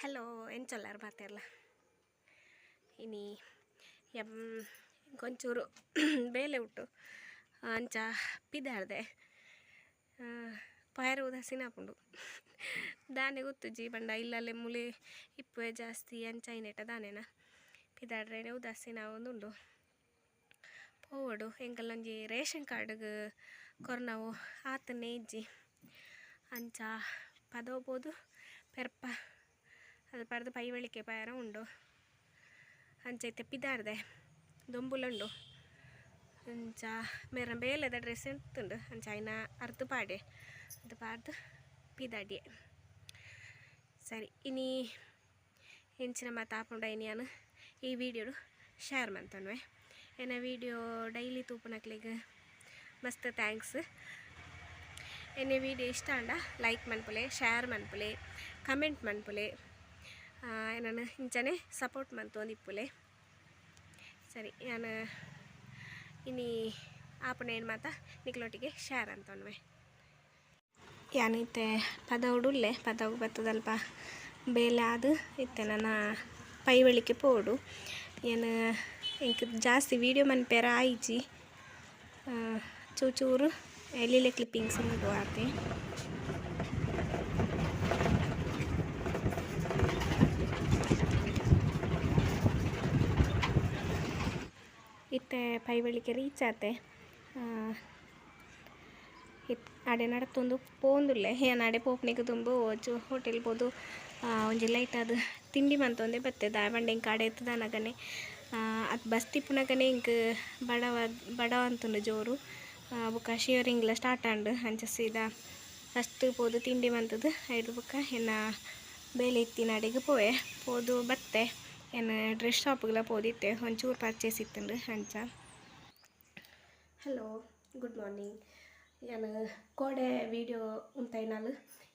Hello, ಏನು ಚೊಲ್ಲಾರ ಮಾತಾಡಲ್ಲ ಇನಿ, ಎಂ ಕೊಂಚೂರು ಬೇಲೆ ಉಟ್ಟು, ಅಂಚ ಪಿದಾಡ್ದೆ ಪಾಯರ ಉದಾಸೀನ ಹಾಕೊಂಡು. ದಾನೆ ಗೊತ್ತು ಜಿ ಬಂಡ, ಇಲ್ಲಲ್ಲೇ ಮುಲಿ ಇಪ್ಪುವೆ ಜಾಸ್ತಿ, ಅಂಚ ಐನೆಟ ದಾನೆನ ಪಿದಾಡ್ರೇನೆ ಉದಾಸೀನ ಒಂದುಂಡು ಪೋವಡು ಎಂಕಲ್ಲೊಂಜಿ ರೇಷನ್ ಕಾರ್ಡ್ಗೆ ಕೊರ್ನಾವು ಆತನೇ ಇಜ್ಜಿ. ಅಂಚ ಪದೋಬೋದು, ಪೆರ್ಪ ಅದು ಪರದು ಪೈ ಬಳಿಕೆ ಪಾಯರ ಉಂಡು. ಅಂಚೈತೆ ಪಿದಾರ್ದೆ, ದೊಂಬುಲುಂಡು. ಅಂಚ ಮೇರ ಬೇಲೆದ ಡ್ರೆಸ್ ಎಂತುಂಡು. ಅಂಚ ಐನ ಅರ್ಧ ಪಾಡೆ ಅದು ಪಾಡ್ದು ಪಿದಾಡಿಯೆ. ಸರಿ ಇನಿ ಹೆಂಚಿನ ಮಾತಾಪುಂಡ ಇನಿಯಾನು ಈ ವಿಡಿಯೋಡು ಶೇರ್ ಮಂತನ್ವೆ. ಏನ ವಿಡಿಯೋ ಡೈಲಿ ತೂಪನಕ್ಲಿಗ ಮಸ್ತ್ ಥ್ಯಾಂಕ್ಸ್. ಎನ್ನೆ ವಿಡಿಯೋ ಇಷ್ಟ ಅಂಡ ಲೈಕ್ ಮನ್ಪುಲೆ, ಶೇರ್ ಮನ್ಪುಲೆ, ಕಮೆಂಟ್ ಮನ್ಪುಲೆ. ನಾನು ಇಂಚನೆ ಸಪೋರ್ಟ್ ಮಂತೊಂದಿಪ್ಪುಲೆ ಸರಿ, ನಾನು ಇನಿ ಆಪನ ಏನು ಮಾತಾ? ನಿಕ್ಲೊಟ್ಟಿಗೆ ಶೇರ್ ಅಂತೊನ್ವೆ ಇತ್ತೆ ಪದ ಉಡುಲ್ಲೆ ಪದ ಬರ್ತದಲ್ಪ ಬೇಲೆ ಅದು ಇತ್ತೆ, ನನ್ನ ಪೈವಳಿಕೆ ಪೋಡು. ಏನು ಇಂಕ ಜಾಸ್ತಿ ವೀಡಿಯೋ ಮನ್ಪೇರ ಆಯ್ಚಿ. ಚೂಚೂರು ಎಲ್ಲಿಲೆ ಕ್ಲಿಪ್ಪಿಂಗ್ಸ್ ಉಂಟು ಆತೆ. ಇತ್ತೆ ಪೈವಳಿಕೆ ರೀಚ್ ಆತೆ ಇತ್ ಆಡೆ ನಡತೊಂದು ಪೋಂದುಲ್ಲೆ. ಏನು ಆಡೆ ಪೋಪ್ನಿಗೆ ತುಂಬ ಚು ಹೋಟೆಲ್ ಬೋದು ಒಂಜಿ ಲೈಟ್ ಅದು ತಿಂಡಿ ಮಂತೊಂದೆ ಬತ್ತೆ ದಾಯಬಂಡೆ ಇಂಕ ಆಡೆ ಎತ್ತದಾನಗನೆ ಅದು ಬಸ್ ತಿಪ್ಪುನಗನೆ ಇಂಕ್ ಬಡವ ಬಡವ ಜೋರು. ಬೊಕ ಶಿವರಿಂಗ್ಲ ಸ್ಟಾರ್ಟ್ ಆಂಡು ಅಂಚ ಸೀದಾ. ಫಸ್ಟ್ ಪೋದು ತಿಂಡಿ ಮಂತದ್ದು ಐದು ಬೊಕ ಎನ್ನ ಬೇಲೆ ಇತ್ತಿನ ಅಡಿಗೆ ಪೋಯೆ ಪೋದು ಬತ್ತೆ. ಏನು ಡ್ರೆಸ್ ಶಾಪ್ಗೆಲ್ಲ ಪೋದಿತ್ತೆ ಒಂಚೂರು ಪರ್ಚೇಸ್ ಇತ್ತಂಡು ಅಂಚ ಹಲೋ ಗುಡ್ ಮಾರ್ನಿಂಗ್ ನಾನು ಕೋಡೆ ವೀಡಿಯೋ ಉಂತೈನಾಲು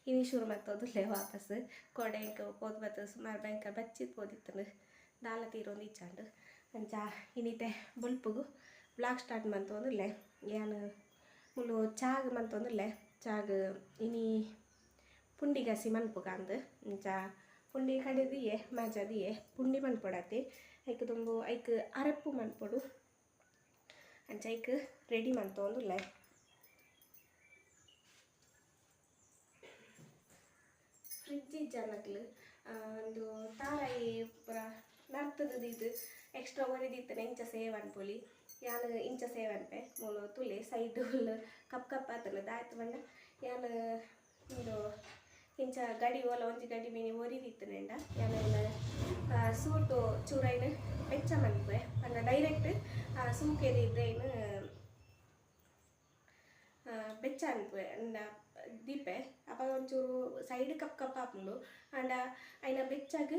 ಇನಿ ಶುರು ಮತ್ತೋದುಲ್ಲೆ ವಾಪಸ್ ಕೋಡೆ ಇಂಕ ಪೋದು ಬತ್ತು ಸುಮಾರು ಬ್ಯಾಂಕ ಬಚ್ಚಿದ್ ಪೋದಿತ್ತಂಡು ದಾಲ ತೀರೊಂದು ಇಚ್ಚಾಂಡು ಅಂಚ ಇನಿತೆ ಬುಲ್ಪುಗು ಬ್ಲಾಗ್ ಸ್ಟಾರ್ಟ್ ಮಂತೊಂದುಲ್ಲೆ ಏನು ಮುಲು ಚಾಗ್ ಮಂತೊಂದುಲ್ಲೆ ಚಾಗ್ ಇನಿ ಪುಂಡಿಗಸಿ ಮನ್ಪುಗ ಅಂದು ಇಂಚ ಪುಂಡಿ ಕಡೆದಿಯೆ, ಮಾಜದಿಯೆ ಪುಂಡಿ ಮನ್ಪೊಡತಿ. ಐಕ್ ತುಂಬು, ಐಕ್ ಅರಪ್ಪು ಮನ್ಪೊಡು. ಅಂಚ ಐಕ್ ರೆಡಿ ಮಂತೊಂದುಲ್ಲೆ ಫ್ರಿಜ್ಜಿ ಜನಕ್ಲು ಒಂದು ತಾರಾಯಿ ಪುರ ನರ್ತದ ಇದು. ಎಕ್ಸ್ಟ್ರಾ ಒರಿದಿತ್ತನೆ ಇಂಚ ಸೇವ್ ಅನ್ಪೊಲಿ ಯಾನು ಇಂಚ ಸೇವ್ ಅನ್ಪೆ ಮೂಲು ತುಲೆ, ಸೈಡ್ ಕಪ್ ಕಪ್ ಆತನ ದಾಯ್ತು ಬಣ್ಣ ಯಾನು ಇದು ಇಂಚ ಗಡಿ ಓಲ, ಒಂಜಿ ಗಡಿ ಮೀನಿ ಒರಿದಿತ್ತನೆಂಡ ಯಾನೆಲ್ಲ ಸೂಟು ಚೂರೈನ್ ಬೆಚ್ಚ ಮಲ್ಪೆ ಅಂದ ಡೈರೆಕ್ಟ್ ಸುಮ್ಕೇರಿ ಇದ್ದೇನು ಬೆಚ್ಚ ಅನ್ಪೆ ಅಂಡ ದೀಪೆ. ಅಪ್ಪ ಒಂಚೂರು ಸೈಡ್ ಕಪ್ ಕಪ್ ಆಪುಂಡು ಅಂಡ ಐನ ಬೆಚ್ಚಾಗ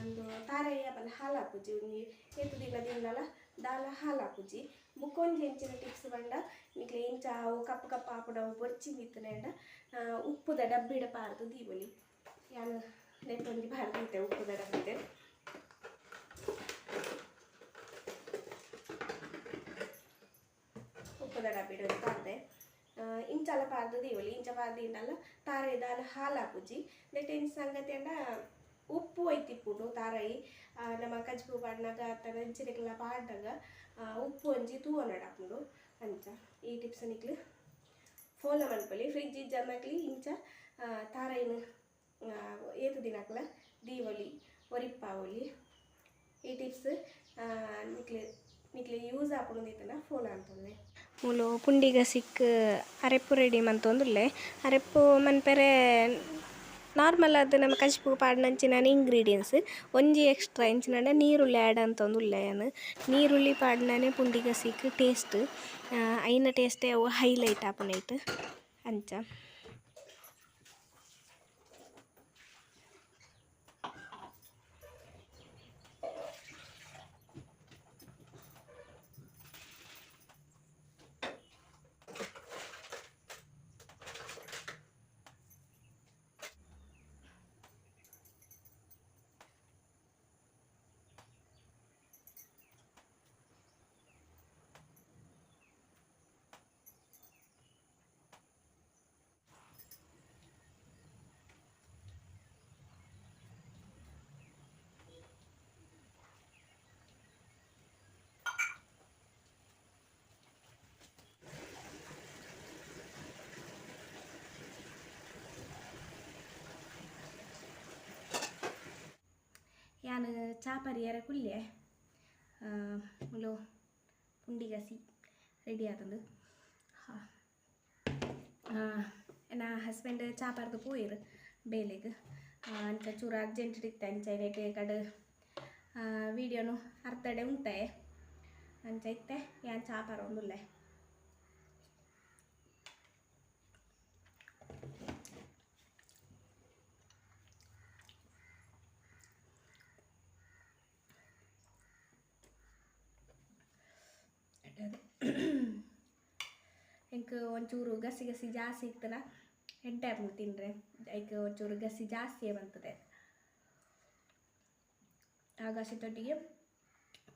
ಒಂದು ತಾರಯ್ಯ ಬಲ್ಲ ಹಾಲು ಹಾಕುಜಿ ಒಂಜಿ ಏತು ದಿನ ದಿನಲ ದಾಲ ಹಾಲು ಹಾಕುಜಿ ಬುಕ್ಕೊಂಜಿ ಹೆಂಚಿನ ಟಿಪ್ಸ್ ಬಂಡ ನಿಕ್ಲೆ ಇಂಚ ಅವು ಕಪ್ ಕಪ್ ಹಾಪುಡ ಅವು ಬೊರ್ಚಿಂದಿತ್ತನೆ ಅಂಡ ಉಪ್ಪುದ ಡಬ್ಬಿಡ ಪಾರ್ದು ದೀವಲಿ ಯಾನು ನೆಟ್ಟೊಂಜಿ ಪಾರ್ದಿತ್ತೆ ಉಪ್ಪುದ ಡಬ್ಬಿದೆ ಉಪ್ಪುದ ಡಬ್ಬಿಡ ಪಾರ್ದೆ ಇಂಚಲ ಪಾರ್ದು ದೀವಲಿ ಇಂಚ ಪಾರ್ದಿಂಡಲ್ಲ ತಾರೈ ದಾಲ ಹಾಲು ಹಾಪುಜಿ ನೆಟ್ ಇನ್ ಸಂಗತಿ ಅಂಡ ಉಪ್ಪು ಒಯ್ತಿಪ್ಪುಂಡು ತಾರೈ ನಮ್ಮ ಕಜ್ಪು ಪಾಡ್ನಾಗ ತನ ಇಂಚಿನೆಕ್ಲ ಪಾಡ್ನಾಗ ಉಪ್ಪು ಒಂಜಿ ತೂವನಡ ಹಾಪುಂಡು ಅಂಚ. ಈ ಟಿಪ್ಸ್ ನಿಕ್ಲು ಫೋಲ ಮನ್ಪಲಿ ಫ್ರಿಜ್ ಇಜ್ಜನ್ನಕ್ಲಿ ಇಂಚ ತಾರೈನ ಏತು ದಿನಕ್ಲ ದೀವಲಿ ಒರಿಪ್ಪಾವಳಿ ಈ ಟಿಪ್ಸ್ ನಿಕ್ಲೆ ನಿಕ್ಲೆ ಯೂಸ್ ಆಪುಂದಿತ್ತನ ಫೋಲ ಅಂತಂದೆ ಮೂಲು ಪುಂಡಿಗ ಸಿಕ್ಕ ಅರೆಪ್ಪು ರೆಡಿ ಮಂತೊಂದುಲ್ಲೆ. ಅರೆಪ್ಪು ಮನ್ಪೆರೆ ನಾರ್ಮಲ್ ಅದು ನಮ್ಮ ಕಚ್ಪು ಪಾಡ್ನಂಚಿನ ಇಂಗ್ರೀಡಿಯೆಂಟ್ಸ್ ಒಂಜಿ ಎಕ್ಸ್ಟ್ರಾ ಇಂಚಿನಂಡ ನೀರುಳ್ಳಿ ಆ್ಯಡ್ ಅಂತೊಂದುಲ್ಲೆ ನಾನು ನೀರುಳ್ಳಿ ಪಾಡ್ನನೆ ಪುಂಡಿಗ ಸಿಕ್ ಟೇಸ್ಟ್ ಐನ ಟೇಸ್ಟೇ ಅವು ಹೈಲೈಟ್ ಆಪುನೈಟ್ ಅಂಚ ಚಾಪರಿಯರ ಕುಲ್ಲೆ ಮುಲು ಪುಂಡಿಗಸಿ ರೆಡಿ ಆತಂದು ಎನ್ನ ಹಸ್ಬೆಂಡ್ ಚಾಪರ್ದು ಪೋಯಿರು ಬೇಲೆಗ್ ಅಂಚ ಚೂರು ಅರ್ಜೆಂಟ್ ಇತ್ತೆ ಅಂಚ ರೇಟ್ ಕಡೆ ವೀಡಿಯೋನು ಅರ್ಧಡೆ ಉಂಟೆ ಅಂಚ ಇತ್ತೆ ಯಾನ್ ಚಾಪರ ಎಂಕ್ ಒಂಚೂರು ಗಸಿ ಗಸಿ ಜಾಸ್ತಿ ಇತ್ತನ ಎಡ್ಡೆ ಟೈಪ್ ತಿಂದ್ರೆ ಐಕ್ ಒಂಚೂರು ಗಸಿ ಜಾಸ್ತಿಯೇ ಆ ಗಸಿ ತೊಟ್ಟಿಗೆ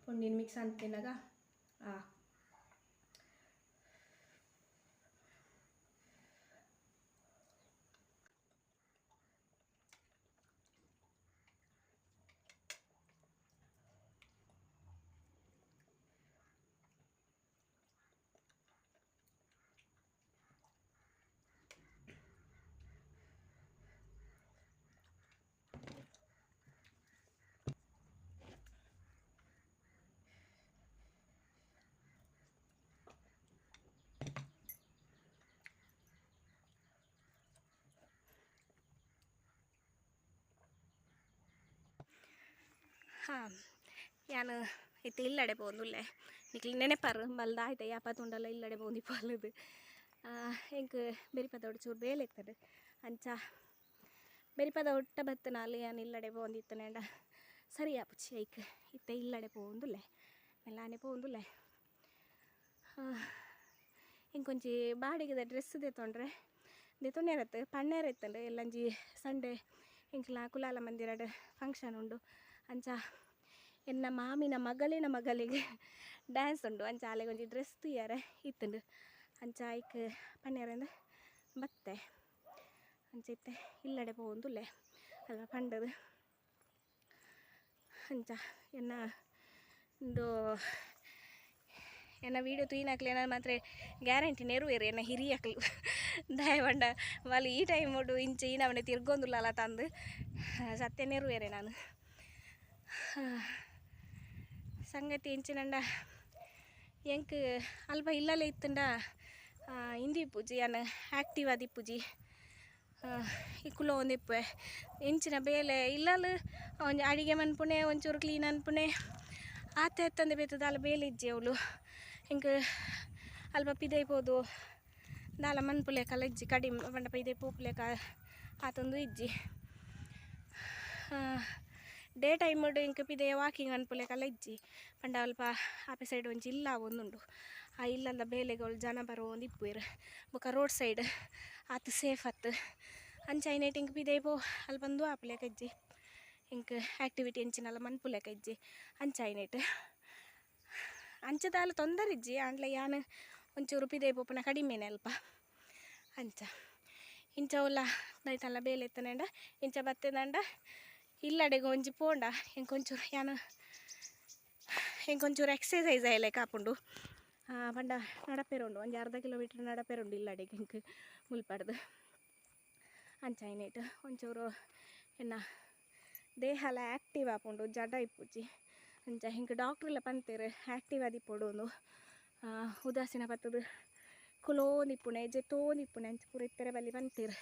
ಪುಂಡಿನ ಮಿಕ್ಸ್ ಅಂತ ತಿನ್ನಾಗ ಆ ಹಾಂ ഞാൻ ഇത്തി ഇല്ലടെ പോകുന്നില്ലേ എനിക്ക് ഇങ്ങനെ പറ മലതായിട്ട് യാപ്പാത്തുണ്ടല്ലോ ഇല്ലടെ പോന്നി പോലത് എനിക്ക് ബെരിപ്പതോട് ചൂട് വേലെത്തത് അഞ്ച ബെരിപ്പത ഒട്ട ബത്തനാല് ഞാൻ ഇല്ലടെ പോന്നിത്തനേണ്ട സറിയാ പുച്ചയ്ക്ക് ഇത്ത ഇല്ലടെ പോകുന്നില്ലേ മെല്ലാനെ പോകുന്നില്ലേ എനിക്കൊഞ്ചി ബാടികത ഡ്രസ്സ് തെത്തോണ്ടേ ದೆತೊನ್ನೆರತ್ತು ಪಣ್ಣೆರತ್ತಂಡು ಎಲ್ಲಂಜಿ ಸಂಡೇ ಎಂಕ್ಲ ಕುಲಾಲ ಮಂದಿರಡು ಫಂಕ್ಷನ್ ಉಂಡು ಅಂಚ ಎನ್ನ ಮಾಮಿನ ಮಗಳಿನ ಮಗಳಿಗೆ ಡ್ಯಾನ್ಸ್ ಉಂಡು ಅಂಚ ಆಲೆಗೆ ಒಂಜಿ ಡ್ರೆಸ್ ತುಯ್ಯಾರೆ ಇತ್ತುಂಡು ಅಂಚ ಐಕ್ ಪನ್ನೆರಂದು ಬತ್ತೆ ಅಂಚ ಇತ್ತೆ ಇಲ್ಲಡೆ ಪೋಂದುಲ್ಲೆ ಅಲ್ಲ ಪಂಡದು ಅಂಚ ಎನ್ನ ಒಂದು ಎನ್ನ ವೀಡಿಯೋ ತೂಯಿನಾಕ್ಲೆ ನಾನು ಮಾತ್ರ ಗ್ಯಾರಂಟಿ ನೆರವೇರು ಎನ್ನ ಹಿರಿಯಕ್ಲು ದಯವಂಡ వాళ్ళు ಈ ಟೈಮ್ ಒಡು ಇಂಚೆ ಈ ನವನೆ ತಿರ್ಗೊಂದುಲ್ಲ ಅಲ್ಲ ತಂದು ಸಂಗತಿ ಎಂಚಿನಂಡ ಎಂಕ್ ಅಲ್ಪ ಇಲ್ಲಲೇ ಇತ್ತಂಡ ಇಂದಿ ಪೂಜಿ, ಯಾನ ಆ್ಯಕ್ಟಿವ್ ಆದಿ ಪೂಜಿ. ಇಕ್ಕುಲ ಒಂದಿಪ್ಪೆ ಎಂಚಿನ ಬೇಲೆ ಇಲ್ಲಲು ಒಂಜಿ ಅಡಿಗೆ ಮನ್ಪುಣೆ, ಒಂಚೂರು ಕ್ಲೀನ್ ಅನ್ಪುಣೆ. ಆತ ಎತ್ತಂದೆ ಬೇತದ ಅಲ್ಲ ಬೇಲೆ ಇಜ್ಜೆ ಅವಳು. ಹಿಂಗೆ ಅಲ್ಪ ಪಿದೈಬೋದು ದಾಲ ಮನ್ಪುಲೆಕ ಇಜ್ಜಿ ಕಡಿಮೆ, ಪಂಡ ಪೈದೆ ಪೂಪುಲೆಕ ಆತೊಂದು ಇಜ್ಜಿ. ಡೇ ಟೈಮ್ ಇಂಕ ಪಿದೆ ವಾಕಿಂಗ್ ಅನ್ಪುಲೆಕಲ್ಲ ಇಜ್ಜಿ ಪಂಡ ಅಲ್ಪ ಆಪೆ ಸೈಡ್ ಒಂಜಿ ಇಲ್ಲ, ಒಂದುಂಡು. ಆ ಇಲ್ಲಂದ ಬೇಲೆಗಳು ಜನ ಬರೋ ಒಂದು ಇಪ್ಪುವೆರ್. ಬೊಕ ರೋಡ್ ಸೈಡ್ ಆತು ಸೇಫ್ ಅತ್ತು ಅಂಚೈನೇಟ್ ಇಂಕ ಪಿದೆ ಪೋ ಅಲ್ಲಿ ಬಂದು ಆಪುಲೆಕ ಇಜ್ಜಿ ಇಂಕ ಆ್ಯಕ್ಟಿವಿಟಿ ಎಂಚಿನಲ್ಲ ಮನ್ಪುಲೆಕ ಇಜ್ಜಿ ಅಂಚೈನೇಟ್ ತೊಂದರೆ ಇಜ್ಜಿ, ಆಂಡ್ಲ ಯಾನ್ ಒಂಚೂರು ಪಿದೆ ಪೋಪನ ಕಡಿಮೆನೆ ಅಲ್ಪ. ಅಂಚ. ಇಂಚ ಉಲ್ಲ ನೈತಲ್ಲ ಬೇಲೆ ಎತ್ತನಂಡ, ಇಂಚ ಬತ್ತದಂಡ ಇಲ್ಲಡೆಗೆ ಒಂಜಿ ಪೋಂಡ. ಎಂಕೊಂಚೂರು ಯಾನು ಎಂಕೊಂಚೂರು ಎಕ್ಸಸೈಸ್ ಆಯ್ಲೆ ಕಾಪುಂಡು ಪಂಡ ನಡಪೆರುಂಡು. ಒಂಜಿ ಅರ್ಧ ಕಿಲೋಮೀಟರ್ ನಡಪೇರುಂಡು ಇಲ್ಲಡೆ ಇಂಕ್ ಮುಲ್ಪಡ್ದು. ಅಂಚಾಯ್ನೇಟ್ ಒಂಚೂರು ಎನ್ನ ದೇಹಲ ಆ್ಯಕ್ಟಿವ್ ಆಪುಂಡು, ಜಡ ಇಪ್ಪುಜಿ ಅಂಚ ಹಿಂಗೆ ಡಾಕ್ಟ್ರೆಲ್ಲ ಪಂತೇರು ಆ್ಯಕ್ಟಿವ್ ಆದಿ ಒಂದು ಉದಾಸೀನ ಬತ್ತದು ಕುಲೋಂದಿಪ್ಪುಣೆ ಜೆತೋಂದಿಪ್ಪುಣೆ ಅಂಚ ಪೂರ ಇತ್ತೆರೆ ಬಲ್ಲಿ ಪಂತೇರು.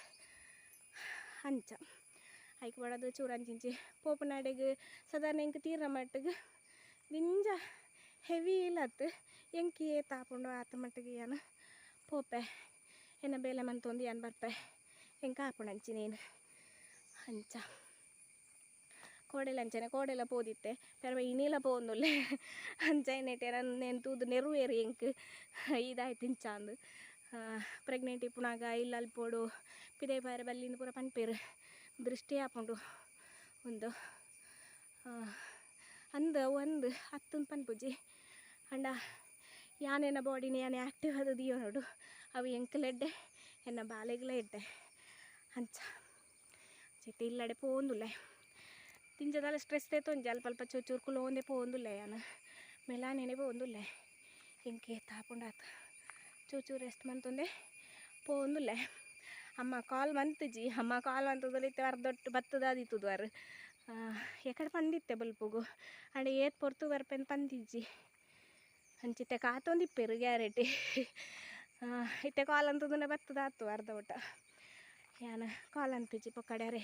ಅಂಚ. ಐಕ್ ಬಡದು ಚೂರಂಚಿಂಚಿ ಪೋಪುನಾಡೆಗ್ ಸಾಧಾರಣ ಎಂಕ್ ತೀರ್ನ ಮಟ್ಟಿಗೆ ನಿಂಜ ಹೆವಿ ಇಲ್ಲತ್ತು ಎಂಕಿ ತಾಪುಂಡು ಆತ ಮಟ್ಟಿಗೆ ಏನು ಪೋಪೆ ಎನ್ನ ಬೇಲೆ ಮಂತೊಂದು ಏನು ಬರ್ಪೆ ಎಂಕ ಆಪುಣಂಚಿ ನೀನು ಅಂಚ ಕೋಡೆಲ ಅಂಚನೆ ಕೋಡೆಲ ಪೋದಿತ್ತೆ ಪೆರವ ಇನಿಲ ಪೋಂದುಲ್ಲೆ ಅಂಚ ನೆಟ್ಟೆ ನನ್ನ ನೆಂತುದು ನೆರುವೇರಿ ಎಂಕ್ ಇದಾಯ್ತು ಇಂಚ ಅಂದು ಪ್ರೆಗ್ನೆಂಟ್ ಇಪ್ಪುನಾಗ ಇಲ್ಲ ಅಲ್ಪೋಡು ಪಿದೆ ಬಾರೆ ಬಲ್ಲಿಂದ ಪೂರ ಪನ್ಪೇರು ದೃಷ್ಟಿ ಹಾಕೊಂಡು ಒಂದು ಅಂದ ಒಂದು ಪನ್ ಪುಜಿ. ಅಂಡ ಯಾನೇನ ಬಾಡಿನ, ಯಾನೆ ಆ್ಯಕ್ಟಿವ್ ಆದದಿಯೋ ನೋಡು. ಅವು ಎಂಕಲೆಡ್ಡೆ ಎನ್ನ ಬಾಲೆಗ್ಲ ಇಡ್ಡೆ ಅಂಚ, ಚೆಟ್ಟಿ ಇಲ್ಲಡೆ ಪೋಂದುಲ್ಲೆ. ತಿಂಜದಲ್ಲ ಸ್ಟ್ರೆಸ್ ತೇತೊಂಜಿ ಅಲ್ಪ ಅಲ್ಪ ಚೂರು ಕುಲೋಂದೆ ಪೋಂದುಲ್ಲೆ ಯಾನ. ಮೆಲಾನೆನೆ ಪೋಂದುಲ್ಲೆ. ಎಂಕೆ ತಾಪುಂಡಾತ. ಚೂಚೂರು ರೆಸ್ಟ್ ಮಂತೊಂದೆ ಪೋಂದುಲ್ಲೆ. ಅಮ್ಮ ಕಾಲ್ ಮಂತುಜಿ ಅಮ್ಮ ಕಾಲ್ ಮಂತದಲ್ಲಿ ಅರ್ಧೊಟ್ಟು ಬತ್ತದಾದಿತ್ತುದು ಅರ್ ಎಕಡೆ ಪಂದಿತ್ತೆ ಬಲ್ಪುಗು. ಅಂಡ್ ಏತ್ ಪೊರ್ತು ಬರ್ಪೆನ್ ಪಂದಿಜ್ಜಿ ಅಂಚಿತ್ತೆ ಕಾತೊಂದಿಪ್ಪೆರು ಗ್ಯಾರಂಟಿ. ಇತ್ತೆ ಕಾಲ್ ಅಂತದನ್ನ ಬತ್ತದಾತು ಅರ್ಧ ಊಟ ಯಾನ, ಕಾಲ್ ಅಂತಿಜ್ಜಿ ಪೊಕ್ಕಡ್ಯಾರೆ.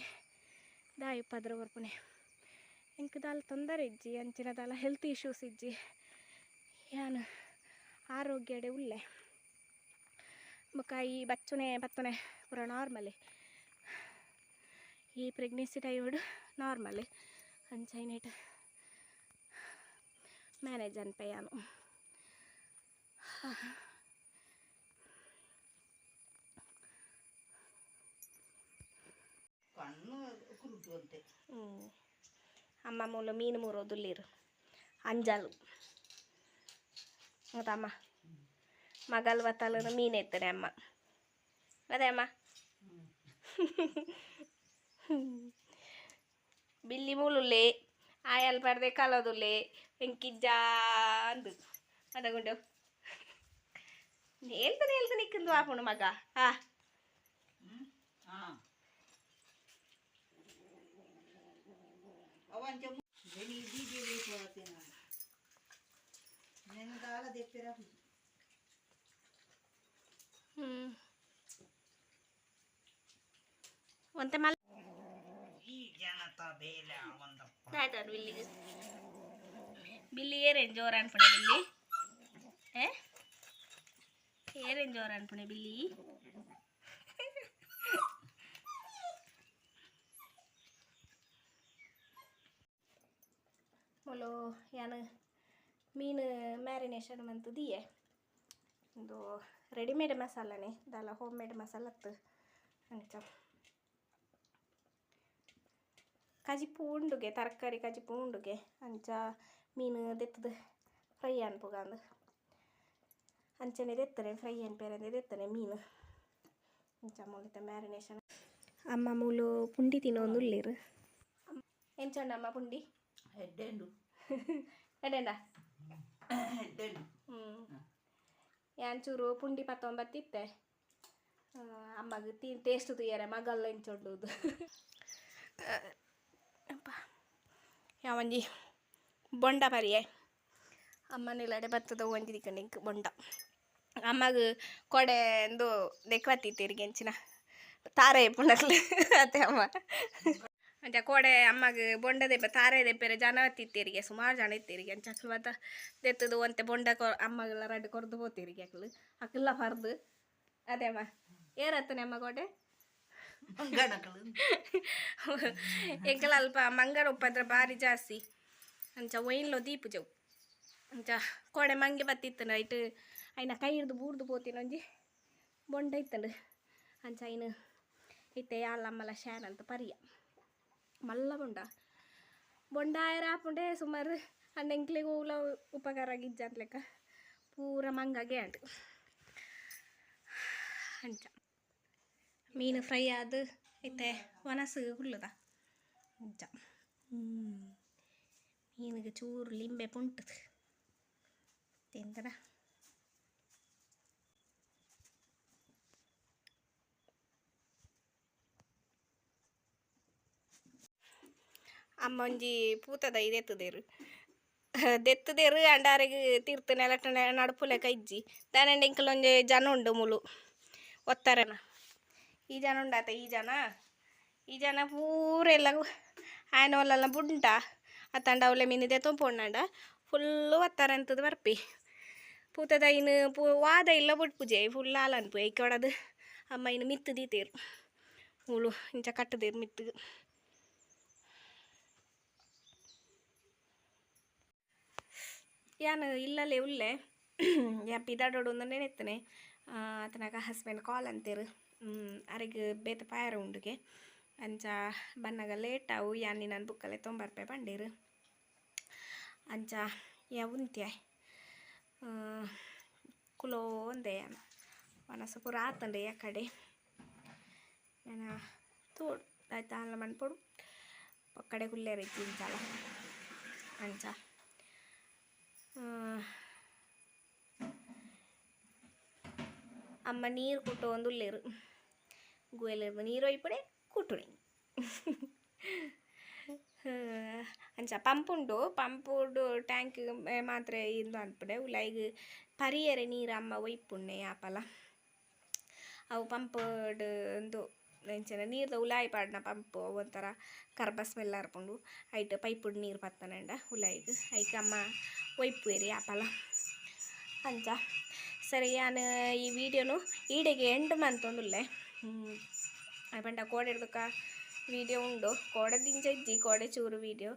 ದಾಯಿ ಪದ್ರ ಬರ್ಪುನೆ ಎಂಕ್ ದಾಲ್ ತೊಂದರೆ ಇಜ್ಜಿ ಅಂಚಿನ ದಾಲ ಹೆಲ್ತ್ ಇಶ್ಯೂಸ್ ಇಜ್ಜಿ ಯಾನು, ಆರೋಗ್ಯಡೆ ಉಳ್ಳೆ ಬೊಕ ಈ ಬಚ್ಚುನೆ ಬತ್ತುನೆ ಪೂರ ನಾರ್ಮಲಿ ಈ ಪ್ರೆಗ್ನೆನ್ಸಿ ಟೈಮಡ್ ನಾರ್ಮಲ್ ಅಂಚೈನೇಟ್ ಮ್ಯಾನೇಜ್ ಅನ್ಪೆಯಾನು ಕಣ್ಣು ಕುರುಟು ಅಂತೆ ಅಮ್ಮ ಮೂಲ ಮೀನು ಮೂರೋದುಲ್ಲಿರು ಅಂಜಲು ಗೊತ್ತಮ್ಮ ಮಗಲ್ ವತ್ತಲು ಮೀನು ಎತ್ತನೆ ಅಮ್ಮ ಅದೇ ಅಮ್ಮ ಬಿಲ್ಲಿ ಮೂಲುಲ್ಲೆ ಆಯಲ್ ಪಡ್ದೆ ಕಲದುಲ್ಲೆ ಎಂಕಿಜ್ಜ ಅಂದು ಅದಗುಂಡು ಹೇಳ್ತಾನೆ ಹೇಳ್ತಾನೆ ಇಕ್ಕಂದು ಆಪುಣು ಮಗ ಹಾ ಹಾಂ ಅವಂಚ ಬೆಳಿ ಬೀಜ ಬೇಕು ನಾನು ನೆನಗಾಲ ದೆಪ್ಪಿರ ಹ್ಮ್ ಒಂತೆ ಮಲ್ ಈ ಜನತ ಬೇಲೆ ಒಂದಪ್ಪ ಆಯ್ತು ಬಿಲ್ಲಿಗೆ ಬಿಲ್ಲಿ ಏರೇನು ಜೋರ ಅನ್ಪಣೆ ಬಿಲ್ಲಿ ಏ ಏರೇನು ಜೋರ ಅನ್ಪಣೆ ಬಿಲ್ಲಿ ಮೊಲು ಯಾನು ಮೀನು ಮ್ಯಾರಿನೇಷನ್ ಮಂತು ಒಂದು ರೆಡಿಮೇಡ್ ಮಸಾಲನೆ. ದಾಲ ಹೋಮ್ ಮೇಡ್ ಮಸಾಲತ್ತು. ಅಂಚ. ಕಜಿ ಪೂಂಡುಗೆ ತರಕಾರಿ ಕಜಿ ಪೂಂಡುಗೆ ಅಂಚ ಮೀನು ದೆತ್ತದು ಫ್ರೈ ಅನ್ಪುಗಾಂದು ಅಂಚನೆ ದೆತ್ತನೆ ಫ್ರೈ ಅನ್ಪೇರಂದೆ ದೆತ್ತನೆ ಮೀನು. ಅಂಚ ಮುಗಿತ ಮ್ಯಾರಿನೇಷನ್ ಅಮ್ಮ ಮೂಲು ಪುಂಡಿ ತಿನ್ನೋದು ಉಳ್ಳೀರು. ಅಮ್ಮ ಪುಂಡಿ? ಹೆಡ್ಡೆಂಡು ಎಡೆಂಡ ಹೆಡ್ಡೆಂಡು ಯಾಂಚೂರು ಪುಂಡಿ ಪತ್ತೊಂಬತ್ತಿತ್ತೆ ಅಮ್ಮಗೆ ತೀ ಟೇಸ್ಟ್ ತುಯ್ಯಾರೆ ಮಗಲ್ಲ ಚೊಡ್ಡುದು ಯಾವಂಜಿ ಬೊಂಡ ಪರಿಯೆ ಅಮ್ಮನಿಲ್ಲಡೆ ಬತ್ತದ ಒಂಜಿ ದಿಕ್ಕಂಡು ಇಂಕ್ ಬೊಂಡ ಅಮ್ಮಗ ಕೊಡೆ ಎಂದು ದೆಕ್ವತ್ತಿತ್ತೀರಿಗೆ ಎಂಚಿನ ತಾರೆ ಪುಂಡಕ್ಲು ಅತ್ತೆ ಅಮ್ಮ ಅಂಚ ಕೋಡೆ ಅಮ್ಮಗೆ ಬೊಂಡ ದೇಪ ತಾರೆ ದೆಪ್ಪೆರೆ ಜನ ತಿತ್ತಿರಿಗೆ ಸುಮಾರು ಜನ ಇತ್ತೀರಿಗೆ. ಅಂಚ ಅಕ್ಲು ಬತ್ತ ದೆತ್ತದು ಒಂತೆ ಬೊಂಡ ಕೊ ಅಮ್ಮಗೆಲ್ಲ ರಡ್ಡು ಕೊರ್ದು ಹೋತೀರಿಗೆ ಅಕ್ಲು. ಅಕ್ಲ ಪರ್ದು ಅದೇ ಅಮ್ಮ. ಏರತ್ತನೆ ಅಮ್ಮ ಕೋಡೆ? ಎಂಕಲ ಅಲ್ಪ ಮಂಗರ ಉಪದ್ರ ಭಾರಿ ಜಾಸ್ತಿ. ಅಂಚ ಒಯ್ನ್ಲೋ ದೀಪು ಜವು ಅಂಚ ಕೋಡೆ ಮಂಗೆ ಬತ್ತಿತ್ತು ನೈಟ್ ಐನ ಕೈ ಹಿಡ್ದು ಬೂರ್ದು ಪೋತಿನ ಒಂಜಿ ಬೊಂಡ ಇತ್ತಂಡು. ಅಂಚ ಅಯ್ನು ಇತ್ತೆ ಯಾಲಮ್ಮಲ ಶಾನ್ ಅಂತ ಪರಿಯ. ಮಲ್ಲ ಬೊಂಡ. ಬೊಂಡ ಆಯರ ಸುಮಾರು ಸುಮಾರು ಅಂಡೆಂಕ್ಲಿಗೆ ಹೂಲ ಉಪಕಾರ ಗಿಜ್ಜ ಅಂತ ಲೆಕ್ಕ. ಪೂರ ಮಂಗಗೆ ಅಂಟು ಅಂಚ. ಮೀನು ಫ್ರೈ ಆದ ಐತೆ ಒನಸು ಹುಲ್ಲದ. ಅಂಚ. ಮೀನಿಗೆ ಚೂರು ಲಿಂಬೆ ಪುಂಟದ. ತಿಂತದ ಅಮ್ಮ ಒಂಜಿ ಪೂತದ ಇದೆತ್ತದೇರು ದೆತ್ತದೇರು ಅಂಡಾರಿಗೆ ತೀರ್ಥ ನೆಲಟ ನಡುಪುಲೆಕ ಇಜ್ಜಿ. ದಾನಂಡ ಇಂಕಲ್ ಒಂಜಿ ಜನ ಉಂಡು ಮುಲು ಒತ್ತಾರನ. ಈ ಜನ ಉಂಡಾತ, ಈ ಜನ. ಈ ಜನ ಪೂರ ಎಲ್ಲ ಆಯ್ನ ಒಲ್ಲ ಬುಂಟ. ಅತ್ತಂಡ ಅವಲೆ ಮೀನಿದೆ ತೊಂಪೊಂಡ ಫುಲ್ಲು ಒತ್ತಾರ ಅಂತದ ಬರ್ಪಿ. ಪೂತದ ಇನ್ನು ಪೂ ವಾದ ಇಲ್ಲ ಪೂಜೆ ಫುಲ್ ಹಾಲನ್ಪು. ಐಕೆ ಹೊಡದು ಅಮ್ಮ ಇನ್ನು ಮಿತ್ತು ದೀತೇರು ಮುಳು. ಇಂಚ ಕಟ್ಟದೇರು ಮಿತ್ತು ಯಾನು ಇಲ್ಲಲ್ಲೇ ಉಲ್ಲೆ ಯಾ ಪಿದಾಡೋಡು ಒಂದು ನೆನೆತ್ತನೆ. ಆತನಾಗ ಹಸ್ಬೆಂಡ್ ಕಾಲ್ ಅಂತೇರು. ಅರಿಗೆ ಬೇತ ಪಾಯರ ಉಂಡುಗೆ. ಅಂಚ ಬನ್ನಗ ಲೇಟ್ ಅವು ಯಾನಿ ನಾನು ಬುಕ್ಕಲ್ಲೇ ತೊಂಬರ್ಪೆ ಬಂಡೇರು ಅಂಚ, ಯಾ ಉಂತ್ಯ? ಕುಲೋ ಒಂದೇ ಪೂರ ಆತಂಡೆ ಯಾ ಕಡೆ. ನಾನು ತೋಡು, ಆಯ್ತಾ, ಅಲ್ಲ ಮನ್ಪೊಡು. ಪಕ್ಕಡೆ ಕುಲ್ಲೇರಿ ಇಂಚಾಲ ಅಂಚ. ಅಮ್ಮ ನೀರು ಕುಟ್ಟು ಒಂದು ಉಳ್ಳೇರು ಗುಯಲಿರ್ದು ನೀರು ಒಯ್ಪಡೆ ಕುಟ್ಟುಣಿ. ಅಂಚ ಪಂಪ್ ಉಂಡು, ಪಂಪ್ ಟ್ಯಾಂಕ್ ಮಾತ್ರ ಇಂದು ಅನ್ಪಡೆ ಉಲಾಯಿಗ್ ಪರಿಯರೆ ನೀರು ಅಮ್ಮ ಒಯ್ಪುಣ್ಣೆ ಆಪಲ. ಅವು ಪಂಪ್ ಒಂದು ಎಂಚನ ನೀರು ಉಲಾಯಿ ಪಾಡ್ನ ಪಂಪ್ ಒಂಥರ ಕರ್ಬ ಸ್ಮೆಲ್ ಹರ್ಕೊಂಡು ಐಟ್ ಪೈಪುಡ್ ನೀರು ಬತ್ತಾನಂಡ ಉಲಾಯಿಗ್ ಐಕ್ ಅಮ್ಮ ಒಯ್ಪುವೆರಿ ಆಪಲ. ಅಂಚ ಸರಿ ನಾನು ಈ ವಿಡಿಯೋನು ಈಡೆಗೆ ಎಂಡ್ ಮಂತೊಂದುಲ್ಲೆ ಪಂಡ ಕೋಡೆಡ್ದಕ್ಕ ವಿಡಿಯೋ ಉಂಡು. ಕೋಡೆ ದಿಂಜ ಇಜ್ಜಿ, ಕೋಡೆ ಚೂರು ವಿಡಿಯೋ.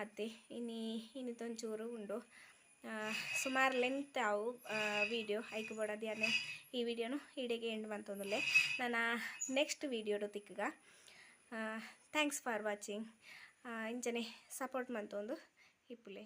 ಅತ್ತೆ ಇನಿ ಇನ್ನಿತೊಂಚೂರು ಉಂಡು. ಸುಮಾರು ಲೆಂತ್ ಅವು ವಿಡಿಯೋ ಐಕ್ ಬೋಡದ್ಯಾನೆ ಈ ವಿಡಿಯೋನು ಈಡೆಗೆ ಎಂಡ್ ಮಂತೊಂದುಲ್ಲೆ ನಾನು ನೆಕ್ಸ್ಟ್ ವಿಡಿಯೋಡು ತಿಕ್ಕಗ. ಥ್ಯಾಂಕ್ಸ್ ಫಾರ್ ವಾಚಿಂಗ್ ಇಂಚನೆ ಸಪೋರ್ಟ್ ಮಂತೊಂದು. ಇಪ್ಪುಲೆ.